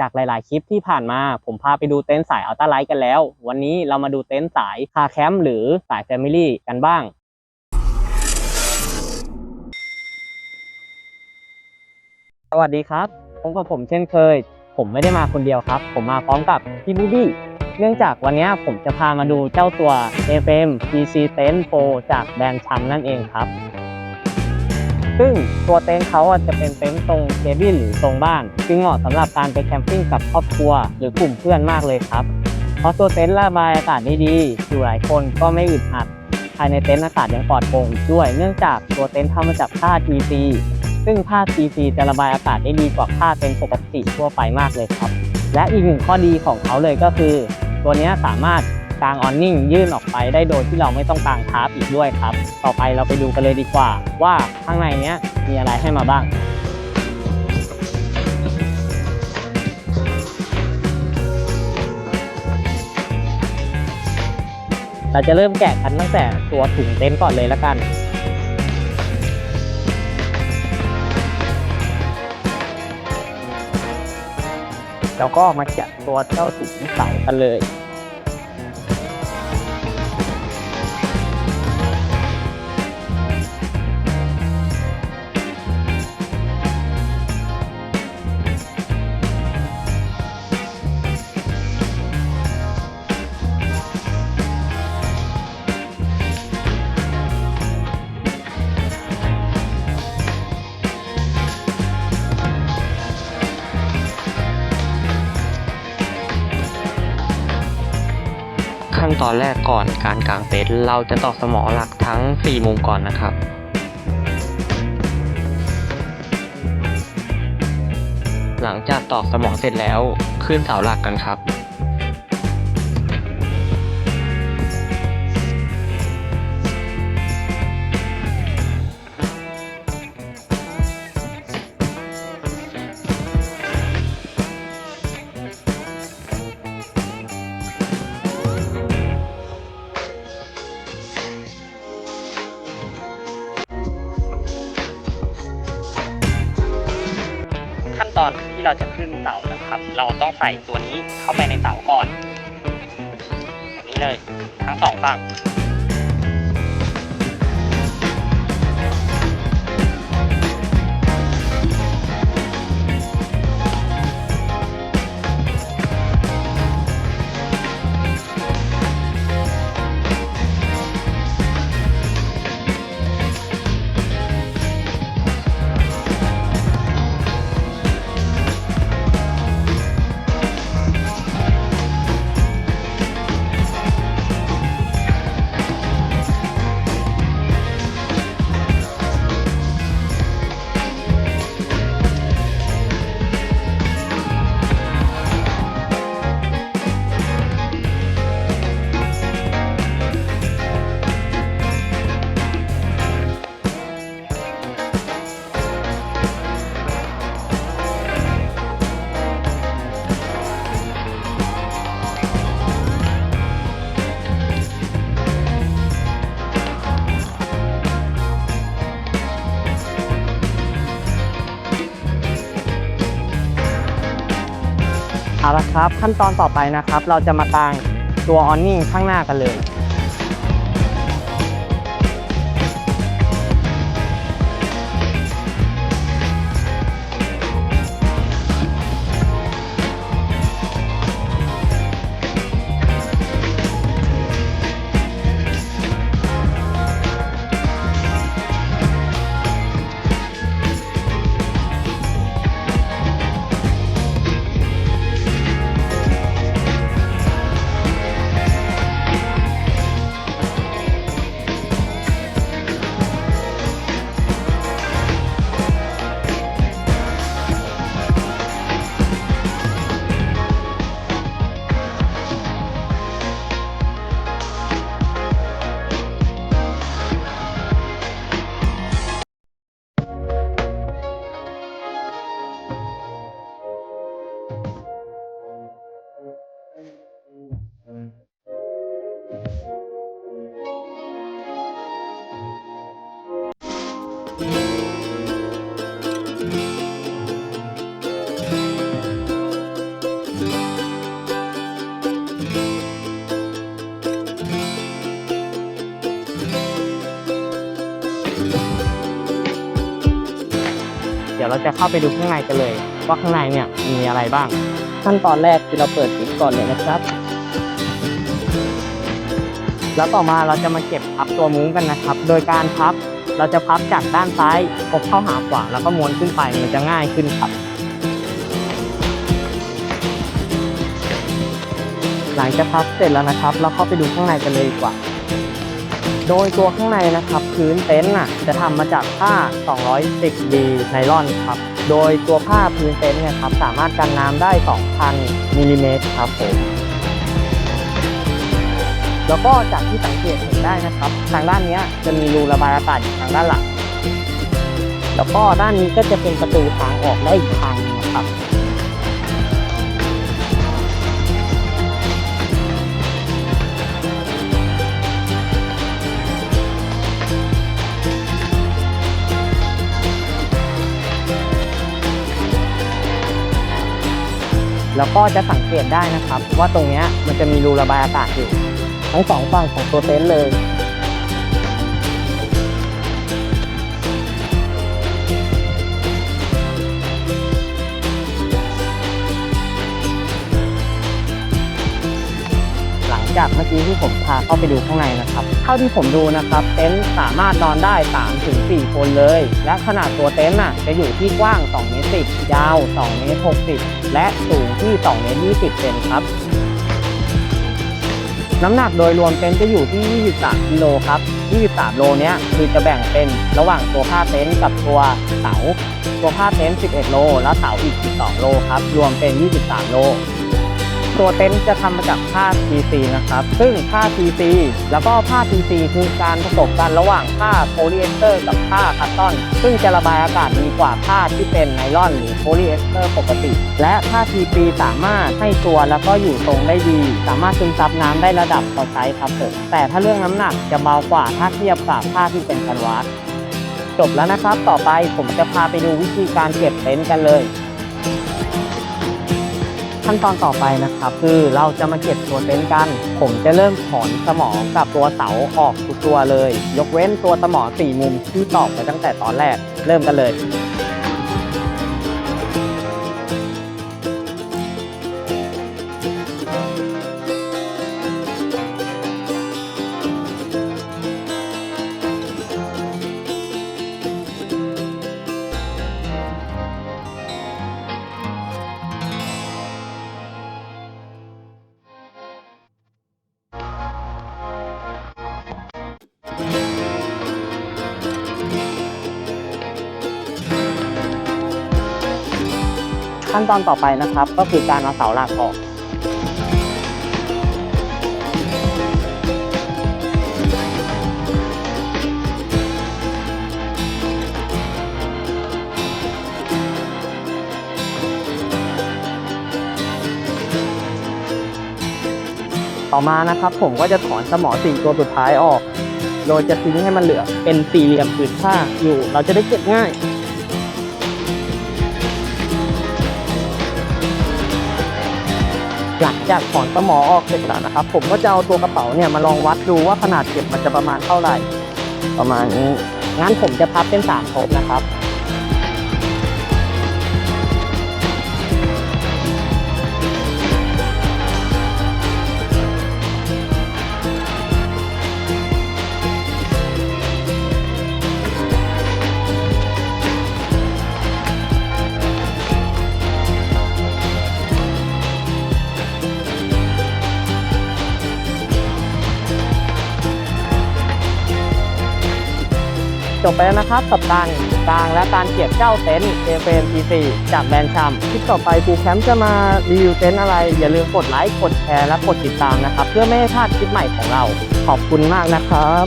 จากหลาย ๆ คลิปที่ผ่านมาผมพาไปดูเต็นท์สายอัลต้าไลท์กันแล้ว วันนี้เรามาดูเต็นท์สายคาแคมป์หรือสายแฟมิลี่กันบ้างสวัสดีครับพบกับผมเช่นเคย ผมไม่ได้มาคนเดียวครับ ผมมาพร้อมกับพี่บูบี้เนื่องจากวันนี้ผมจะพามาดูเจ้าตัว FM PC Tent Pro จากแบรนด์ชัมนั่นเองครับ ซึ่งตัวเต็นท์เขาจะเป็นเต็นท์ทรงเคบินหรือทรงบ้านจึงเหมาะสำหรับการไปแคมปิ้งกับครอบครัว หรือกลุ่มเพื่อนมากเลยครับ เพราะตัวเต็นท์ระบายอากาศได้ดีอยู่หลายคนก็ไม่อึดอัดภายในเต็นท์อากาศยังปลอดโปร่งด้วย เนื่องจากตัวเต็นท์ทำมาจากผ้า TC ซึ่งผ้า TC จะระบายอากาศได้ดีกว่าผ้าเต็นท์ปกติทั่วไปมากเลยครับ และอีกหนึ่งข้อดีของเขาเลยก็คือ ตัวนี้สามารถ กางออนนิ่งยื่นออกไปได้โดยที่เราไม่ต้องกางทาร์อีกด้วยครับ ต่อไปเราไปดูกันเลยดีกว่า ว่าข้างในเนี้ยมีอะไรให้มาบ้างเราจะเริ่มแกะกันตั้งแต่ตัวถุงเต็นท์ก่อนเลยละกัน แล้วก็มาแกะตัวเจ้าถุงเสากันเลย ตอนแรกก่อนการกางเต็นท์เราจะตอกสมอหลักทั้ง 4 มุมก่อนนะครับ หลังจากตอกสมอเสร็จแล้วขึ้นเสาหลักกันครับ อนที่เราจะขึ้นเสานะครับ เราต้องใส่ตัวนี้เข้าไปในเสาก่อนแบบนี้เลย ทั้งสองฝั่ง เอาละครับ ขั้นตอนต่อไปนะครับ เราจะมากางตัวออนนิ่งข้างหน้ากันเลย เดี๋ยวเราจะเข้าไปดูข้างในกันเลย ว่าข้างในเนี่ยมีอะไรบ้าง ขั้นตอนแรกคือเราเปิดปิดก่อนเลยนะครับ แล้วต่อมาเราจะมาเก็บพับตัวมุ้งกันนะครับ โดยการพับ เราจะพับจากด้านซ้ายกบเข้าหาขวาแล้วก็ม้วนขึ้นไปมันจะง่ายขึ้นครับ หลังจากพับเสร็จแล้วนะครับ เราเข้าไปดูข้างในกันเลยดีกว่า โดยตัวข้างในนะครับ พื้นเต็นท์น่ะจะทำมาจากผ้า 210 d ไนลอนครับ โดยตัวผ้าพื้นเต็นท์เนี่ยครับสามารถกันน้ำได้ 2,000มิลลิเมตรครับผม แล้วก็จากที่สังเกตเห็นได้นะครับ ทางด้านนี้จะมีรูระบายอากาศอยู่ทางด้านหลังแล้วก็ด้านนี้ก็จะเป็นประตูทางออกได้อีกทางหนึงนะครับแล้วก็จะสังเกตได้นะครับ ว่าตรงนี้มันจะมีรูระบายอากาศอยู่ ทั้งสองฝั่งของตัวเต็นท์เลยหลังจากเมื่อกี้ที่ผมพาเข้าไปดูข้างในนะครับ เท่าที่ผมดูนะครับ เต็นท์สามารถนอนได้3-4คนเลย และขนาดตัวเต็นท์น่ะจะอยู่ที่กว้าง2เมตร10 ยาว2เมตร60 และสูงที่2เมตร20เซนครับ น้ำหนักโดยรวมเต็นท์จะอยู่ที่ 23 กิโลครับ 23 โลเนี้ยคือจะแบ่งเป็นระหว่างตัวผ้าเต็นท์กับตัวเสา ตัวผ้าเต็นท์ 11 โล และเสาอีก 12 โลครับ รวมเป็น 23 โล ตัวเต็นท์จะทำมาจากผ้า TC นะครับ ซึ่งผ้า TC แล้วก็ผ้า TC คือการผสมกันระหว่างผ้าโพลีเอสเตอร์กับผ้าคัตตอน ซึ่งจะระบายอากาศดีกว่าผ้าที่เป็นไนลอนหรือโพลีเอสเตอร์ปกติ และผ้า TC สามารถให้ตัวแล้วก็อยู่ทรงได้ดี สามารถซึมซับน้ำได้ระดับพอใช้ครับผมแต่ถ้าเรื่องน้ำหนักจะเบากว่าถ้าเทียบกับผ้าที่เป็นแคนวาสจบแล้วนะครับ ต่อไปผมจะพาไปดูวิธีการเก็บเต็นท์กันเลย ขั้นตอนต่อไปนะครับ คือเราจะมาเก็บตัวเต็นท์กัน ผมจะเริ่มถอนสมอกับตัวเสาออกทุกตัวเลย ยกเว้นตัวสมอสี่มุมที่ตอกไปตั้งแต่ตอนแรกเริ่มกันเลย ขั้นตอนต่อไปนะครับ ก็คือการเอาเสาหลักออกต่อมานะครับผมก็จะถอนสมอสี่ตัวสุดท้ายออก โดยจะทิ้งให้มันเหลือเป็นสี่เหลี่ยมผืนผ้าอยู่ เราจะได้เก็บง่าย หลังจากถอนสมอออกเสร็จแล้วนะครับ ผมก็จะเอาตัวกระเป๋าเนี่ยมาลองวัดดูว่าขนาดเก็บมันจะประมาณเท่าไหร่ ประมาณนี้งั้นผมจะพับเป็นสามทบนะครับ จบไปแล้วนะครับกับการกลางและการเก็บเจ้าเต็นท์ FM P4 จากแบรนด์ชัมคลิปต่อไปครูแคมป์จะมารีวิวเต็นท์อะไร อย่าลืมกดไลค์กดแชร์และกดติดตามนะครับ เพื่อไม่ให้พลาดคลิปใหม่ของเรา ขอบคุณมากนะครับ